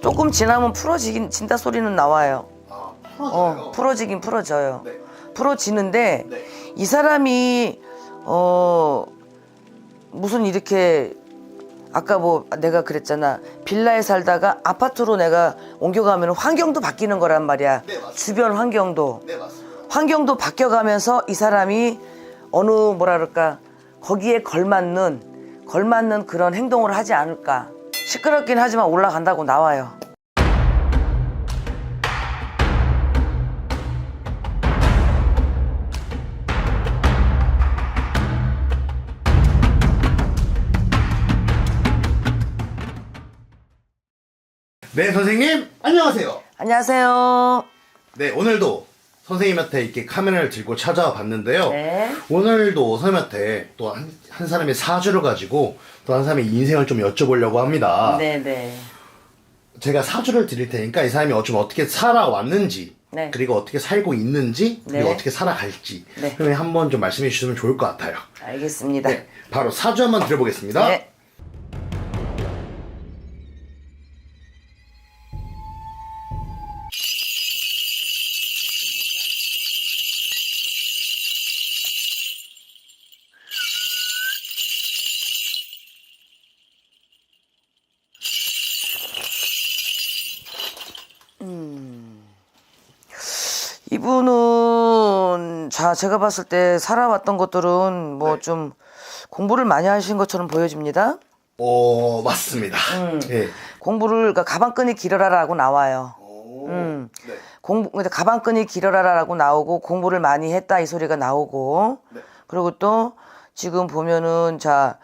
조금 지나면 풀어지긴 진다 소리는 나와요. 아 어, 풀어지긴 풀어져요. 네. 풀어지는데 네. 이 사람이 어 무슨 이렇게 아까 뭐 내가 그랬잖아 빌라에 살다가 아파트로 내가 옮겨가면 환경도 바뀌는 거란 말이야 네. 주변 환경도 네. 환경도 바뀌어가면서 이 사람이 어느 뭐라 그럴까 거기에 걸맞는 걸맞는 그런 행동을 하지 않을까 시끄럽긴 하지만 올라간다고 나와요. 네 선생님 안녕하세요. 안녕하세요. 네 오늘도 선생님한테 이렇게 카메라를 들고 찾아와 봤는데요. 네. 오늘도 선생님한테 또 한 한 사람의 사주를 가지고 또 한 사람의 인생을 좀 여쭤보려고 합니다. 네네. 제가 사주를 드릴 테니까 이 사람이 어쩜 어떻게 살아왔는지 네. 그리고 어떻게 살고 있는지 그리고 네. 어떻게 살아갈지 네. 그러면 한번 좀 말씀해 주시면 좋을 것 같아요. 알겠습니다. 네, 바로 사주 한번 들어보겠습니다. 네. 이분은 자 제가 봤을 때 살아왔던 것들은 뭐 네. 좀 공부를 많이 하신 것처럼 보여집니다. 어 맞습니다. 음. 예. 공부를 그러니까 가방끈이 길어라라고 나와요. 오, 음. 네. 공부 근데 가방끈이 길어라라고 나오고 공부를 많이 했다 이 소리가 나오고 네. 그리고 또 지금 보면은 자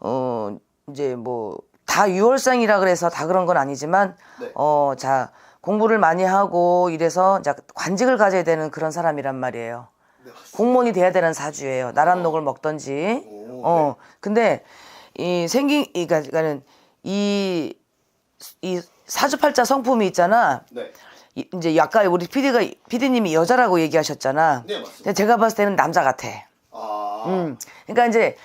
어 이제 뭐 다 유월생이라 그래서 다 그런 건 아니지만 네. 어 자 공부를 많이 하고 이래서 자 관직을 가져야 되는 그런 사람이란 말이에요. 네. 공무원이 돼야 되는 사주예요. 나랏녹을 먹던지. 오, 어. 근데 이 생긴 이 그러니까는 이 이 사주팔자 성품이 있잖아. 네. 이- 이제 아까 우리 PD가 PD님이 여자라고 얘기하셨잖아. 네, 맞습니다. 근데 제가 봤을 때는 남자 같아. 아. 음. 그러니까 이제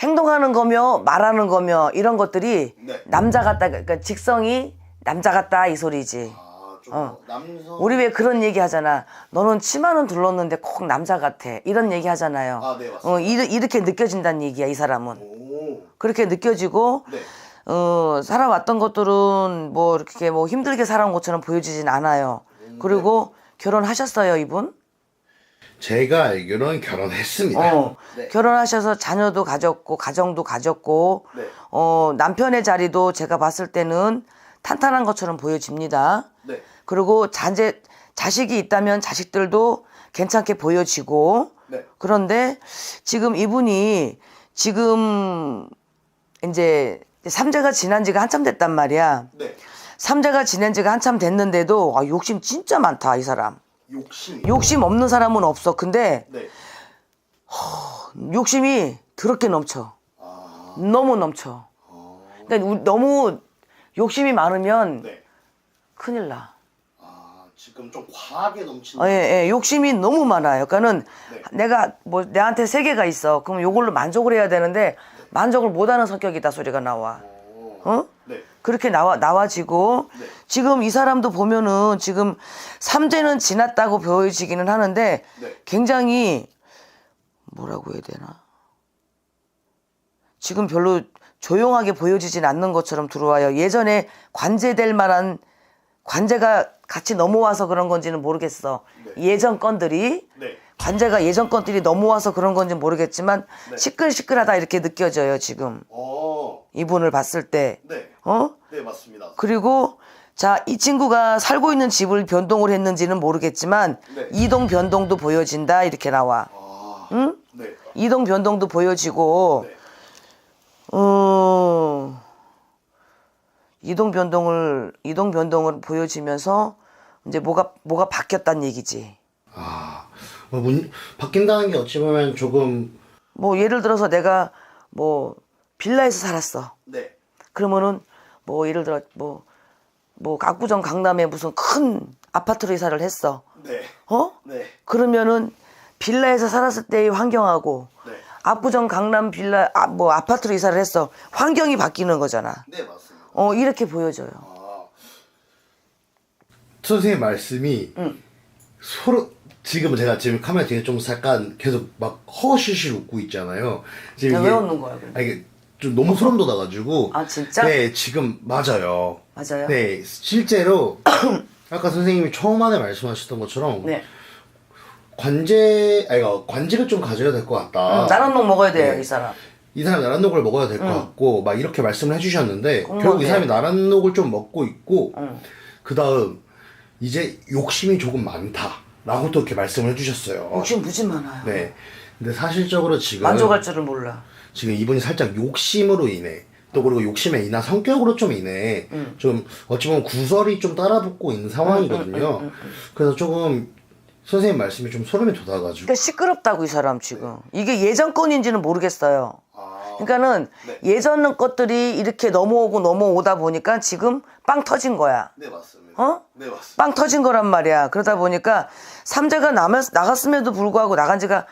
행동하는 거며 말하는 거며 이런 것들이 네. 남자 같다. 그러니까 직성이 남자 같다 이 소리지. 아, 좀 어. 남성. 우리 왜 그런 얘기 하잖아. 너는 치마는 둘렀는데 꼭 남자 같아. 이런 얘기 하잖아요. 아, 네. 어, 이, 이렇게 느껴진다는 얘기야, 이 사람은. 오. 그렇게 느껴지고, 네. 어, 살아왔던 것들은 뭐 이렇게 뭐 힘들게 살아온 것처럼 보여지진 않아요. 그리고 결혼하셨어요, 이분? 제가 알기로는 결혼했습니다. 어. 네. 결혼하셔서 자녀도 가졌고, 가정도 가졌고, 네. 어, 남편의 자리도 제가 봤을 때는 탄탄한 것처럼 보여집니다. 네. 그리고 자제, 자식이 있다면 자식들도 괜찮게 보여지고, 네. 그런데 지금 이분이 지금 이제 삼재가 지난 지가 한참 됐단 말이야. 네. 삼재가 지난 지가 한참 됐는데도 아, 욕심 진짜 많다, 이 사람. 욕심. 욕심 없는 사람은 없어. 근데 네. 욕심이 더럽게 넘쳐. 아. 너무 넘쳐. 어. 그러니까 우- 너무 욕심이 많으면 네. 큰일 나. 아, 지금 좀 과하게 넘치는. 어, 예, 예, 욕심이 너무 많아요. 그러니까는 네. 내가 뭐 내한테 세 개가 있어. 그럼 요걸로 만족을 해야 되는데 만족을 못하는 성격이다 소리가 나와. 오. 어? 네. 그렇게 나와 나와지고 네. 지금 이 사람도 보면은 지금 삼재는 지났다고 보여지기는 하는데 네. 굉장히 뭐라고 해야 되나? 지금 별로 조용하게 보여지진 않는 것처럼 들어와요. 예전에 관제될 만한 관제가 같이 넘어와서 그런 건지는 모르겠어. 네. 예전 건들이 네. 관제가 예전 건들이 넘어와서 그런 건지 는 모르겠지만 네. 시끌시끌하다 이렇게 느껴져요. 지금 어. 이분을 봤을 때, 네. 어? 네, 맞습니다. 그리고 자, 이 친구가 살고 있는 집을 변동을 했는지는 모르겠지만 네. 이동 변동도 보여진다 이렇게 나와. 아. 응? 네. 이동 변동도 보여지고 네. 어, 이동 변동을 이동 변동을 보여지면서 이제 뭐가 뭐가 바뀌었다는 얘기지. 아. 뭐 문, 바뀐다는 게 어찌 보면 조금 뭐 예를 들어서 내가 뭐 빌라에서 살았어. 네. 그러면은 뭐 예를 들어 뭐 뭐 압구정 강남에 무슨 큰 아파트로 이사를 했어. 네. 어? 네. 그러면은 빌라에서 살았을 때의 환경하고 네. 압구정 강남 빌라 아, 뭐 아파트로 이사를 했어. 환경이 바뀌는 거잖아. 네, 맞습니다. 어 이렇게 보여져요. 아. 선생님 말씀이 서로 지금 제가 지금 카메라 뒤에 좀 잠깐 계속 막 허실실 웃고 있잖아요. 지금 왜 웃는 거야? 아, 이게 좀 너무 소름 돋아가지고. 아, 진짜? 네, 지금 맞아요. 맞아요? 네, 실제로 아까 선생님이 처음 안에 말씀하셨던 것처럼 네. 관제, 아니, 그 관제를 좀 가져야 될 것 같다. 음, 나란녹 먹어야 돼요, 네. 이 사람. 이 사람 나란녹을 먹어야 될것 같고 막 이렇게 말씀을 해주셨는데 결국 이 네. 사람이 나란녹을 좀 먹고 있고 응. 그 다음 이제 욕심이 조금 많다라고 또 이렇게 말씀을 해주셨어요. 욕심 무지 많아요. 네. 근데 사실적으로 지금 만족할 줄은 몰라. 지금 이분이 살짝 욕심으로 인해 또 그리고 욕심에 인한 성격으로 좀 인해 음. 좀 어찌 보면 구설이 좀 따라붙고 있는 상황이거든요. 음, 그래서 조금 선생님 말씀이 좀 소름이 돋아가지고 그러니까 시끄럽다고 이 사람 지금. 이게 예전 건인지는 모르겠어요. 아, 그러니까는 네. 예전 것들이 이렇게 넘어오고 넘어오다 보니까 지금 빵 터진 거야. 네 맞습니다. 어? 네 맞습니다. 빵 터진 거란 말이야. 그러다 보니까 남았, 나갔음에도 불구하고 나간 지가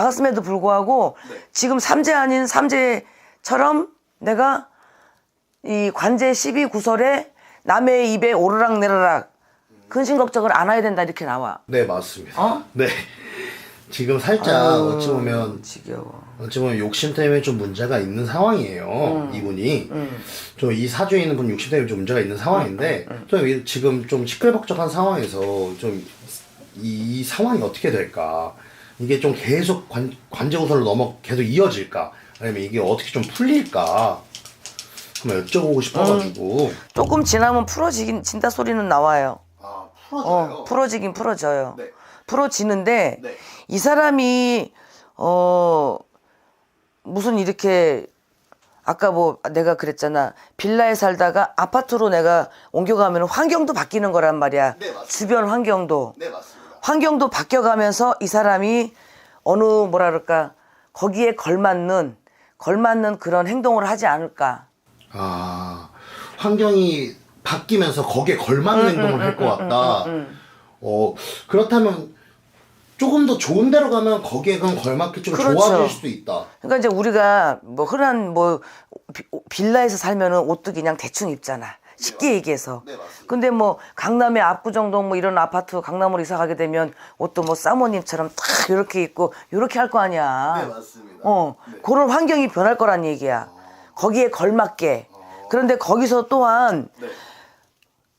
나갔음에도 불구하고 네. 지금 삼재 아닌 삼재처럼 내가 이 관제 12구설에 남의 입에 오르락 내리락 근심 걱정을 안 해야 된다 이렇게 나와. 네 맞습니다. 어? 네. 지금 살짝 아유, 어찌 보면 지겨워. 어찌 보면 욕심 때문에 좀 문제가 있는 상황이에요. 음. 이분이 좀 이 사주에 있는 분 욕심 때문에 좀 문제가 있는 상황인데 음, 좀 이- 지금 좀 시끌벅적한 상황에서 좀 이 상황이 어떻게 될까? 이게 좀 계속 관, 관제우선으로 넘어 계속 이어질까? 아니면 이게 어떻게 좀 풀릴까? 한번 여쭤보고 싶어가지고. 조금 지나면 풀어지긴 진다 소리는 나와요. 아 어, 풀어지긴 풀어져요. 네. 풀어지는데 네. 이 사람이 어 무슨 이렇게 아까 뭐 내가 그랬잖아 빌라에 살다가 아파트로 내가 옮겨가면 환경도 바뀌는 거란 말이야. 네, 맞습니다. 주변 환경도 네 맞습니다. 환경도 바뀌어가면서 이 사람이 어느 뭐라 그럴까 거기에 걸맞는 걸맞는 그런 행동을 하지 않을까. 아 환경이 바뀌면서 거기에 걸맞는 행동을 할 것 같다. 어 그렇다면 조금 더 좋은 데로 가면 거기에 그럼 걸맞게 좀 그렇죠. 좋아질 수도 있다. 그러니까 이제 우리가 뭐 흔한 뭐 비- 빌라에서 살면은 옷도 그냥 대충 입잖아. 쉽게 얘기해서. 네. 근데 뭐 강남의 압구정동 뭐 이런 아파트 강남으로 이사 가게 되면 옷도 뭐 사모님처럼 딱 이렇게 입고 이렇게 할 거 아니야. 네, 맞습니다. 어, 그런 환경이 변할 거란 얘기야. 거기에 걸맞게. 그런데 거기서 또한 네.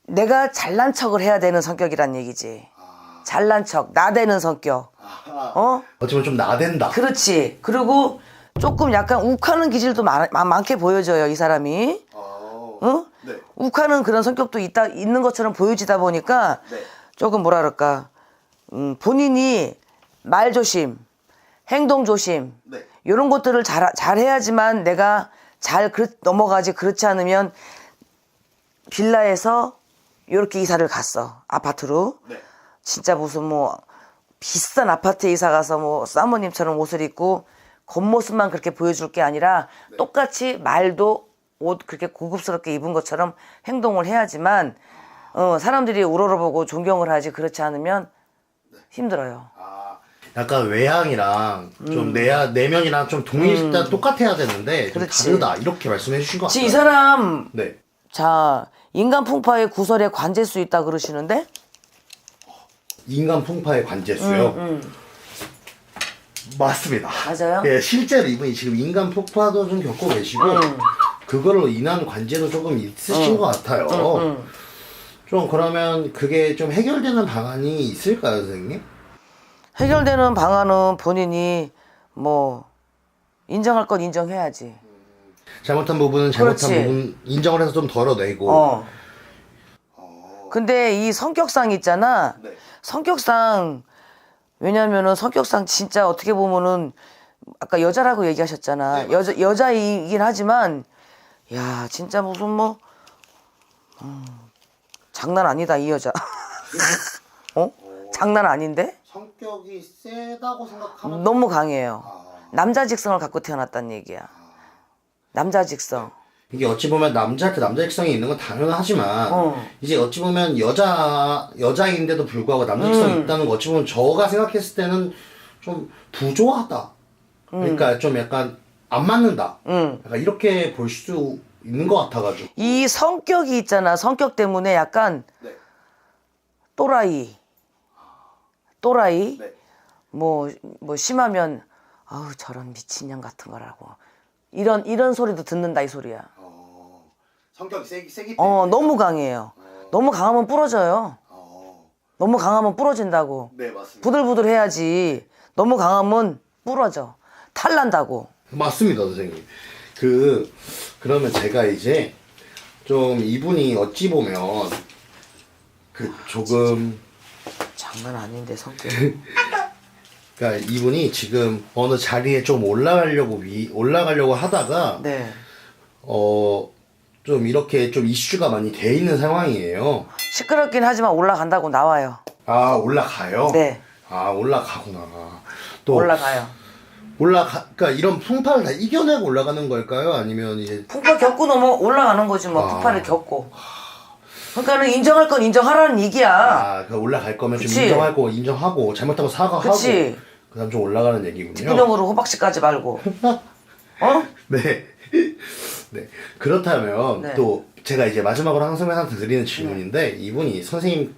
내가 잘난 척을 해야 되는 성격이란 얘기지. 잘난 척, 나대는 성격. 어? 어쩌면 좀 나댄다. 그렇지. 그리고 조금 약간 욱하는 기질도 많, 많- 많게 보여져요, 이 사람이. 어, 어? 네. 욱하는 그런 성격도 있다, 있는 것처럼 보여지다 보니까 네. 조금 뭐라 그럴까. 음, 본인이 말 조심, 행동 조심, 네. 이런 것들을 잘, 잘 해야지만 내가 잘 그, 넘어가지 그렇지 않으면 빌라에서 이렇게 이사를 갔어. 아파트로. 네. 진짜 무슨 뭐 비싼 아파트에 이사 가서 뭐 사모님처럼 옷을 입고 겉모습만 그렇게 보여줄 게 아니라 똑같이 말도 옷 그렇게 고급스럽게 입은 것처럼 행동을 해야지만 어, 사람들이 우러러보고 존경을 하지 그렇지 않으면 힘들어요. 아, 약간 외향이랑 좀 내야 내면이랑 좀 동일시다 똑같아야 되는데 좀 음. 그렇지. 다르다 이렇게 말씀해 주신 것 같아요. 이 사람 네. 자 인간 풍파의 구설에 관제 수 있다 그러시는데 인간 풍파의 관제수요. 맞습니다. 음, 맞아요? 예, 실제로 이분이 지금 인간 폭파도 좀 겪고 계시고 음. 그걸로 인한 관제도 조금 있으신 것 같아요. 음, 좀 그러면 그게 좀 해결되는 방안이 있을까요, 선생님? 해결되는 방안은 본인이 뭐 인정할 건 인정해야지. 잘못한 부분은 잘못한 그렇지. 부분 인정을 해서 좀 덜어내고. 어. 근데 이 성격상 있잖아. 네. 성격상 왜냐면은 성격상 진짜 어떻게 보면은 아까 여자라고 얘기하셨잖아. 네, 여자 여자이긴 하지만 야 진짜 무슨 뭐 음, 장난 아니다 이 여자. 어? 장난 아닌데? 성격이 세다고 생각하면 너무 강해요. 아. 남자 직성을 갖고 태어났다는 얘기야. 남자 직성. 이게 어찌 보면 남자한테 남자 식성이 있는 건 당연하지만 어. 이제 어찌 보면 여자 여자인데도 불구하고 남자 식성이 음. 있다는 거 어찌 보면 저가 생각했을 때는 좀 부조하다. 그러니까 좀 약간 안 맞는다. 음. 약간 이렇게 볼 수 있는 것 같아가지고. 이 성격이 있잖아. 성격 때문에 약간 네. 또라이, 또라이, 네. 뭐, 뭐 심하면 아우 저런 미친년 같은 거라고 이런 이런 소리도 듣는다 이 소리야. 어, 성격이 세기 세기 어 너무 강해요. 너무 강하면 부러져요. 어, 너무 강하면 부러진다고. 네 맞습니다. 부들부들 해야지. 너무 강하면 부러져. 탈난다고. 맞습니다, 선생님. 그 그러면 제가 이제 좀 이분이 어찌 보면 그 조금 장난 아닌데 성격. 그러니까 이분이 지금 어느 자리에 좀 올라가려고 위 올라가려고 하다가 네. 어 좀 이렇게 좀 이슈가 많이 돼 있는 상황이에요. 시끄럽긴 하지만 올라간다고 나와요. 아 올라가요? 네. 아 올라가구나. 또 올라가요. 올라가 그러니까 이런 풍파를 다 이겨내고 올라가는 걸까요? 아니면 이제 풍파 겪고 넘어 올라가는 거지 뭐 아. 풍파를 겪고. 그러니까는 인정할 건 인정하라는 얘기야. 아, 그 올라갈 거면 좀 그치. 인정하고 인정하고 잘못하고 사과하고 그치. 그다음 좀 올라가는 얘기군요. 뒷구녕으로 호박씨 까지 말고. 어? 네. 네. 그렇다면 네. 또 제가 이제 마지막으로 항상 선생님한테 드리는 질문인데 이분이 선생님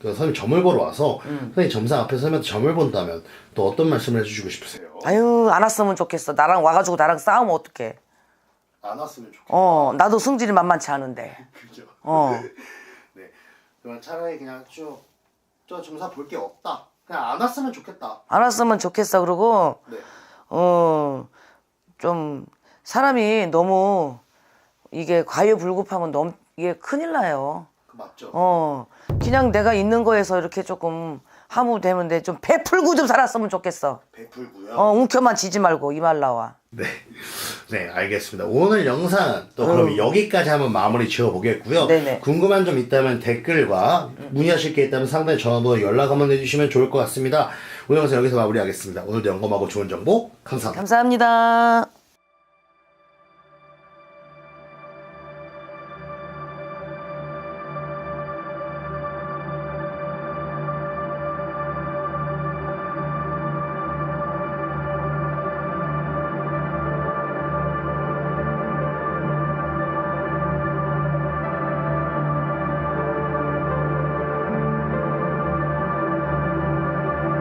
그 선생님 점을 보러 와서 음. 선생님 점상 앞에 선생님한테 점을 본다면 또 어떤 말씀을 해주시고 싶으세요? 아유 안 왔으면 좋겠어. 나랑 와가지고 나랑 싸우면 어떡해. 안 왔으면 좋겠다. 어 나도 승질이 만만치 않은데. 그죠? 어. 네. 그럼 차라리 그냥 쭉저 점사 볼 게 없다. 그냥 안 왔으면 좋겠다. 안 왔으면 좋겠어. 그리고 네. 어 좀 사람이 너무 이게 과유불급하면 너무 이게 큰일 나요. 그 맞죠? 어 그냥 내가 있는 거에서 이렇게 조금 하무되는데 좀 베풀고 좀 살았으면 좋겠어. 베풀고요. 어 웅켜만 지지 말고 이 말 나와. 네. 네, 알겠습니다. 오늘 영상 또 그럼 여기까지 한번 마무리 지어 보겠고요. 음. 네네. 궁금한 점 있다면 댓글과 문의하실 게 있다면 상단에 전화번호 연락 한번 해주시면 좋을 것 같습니다. 오늘 영상 여기서 마무리하겠습니다. 오늘도 영검하고 좋은 정보 감사합니다. 감사합니다.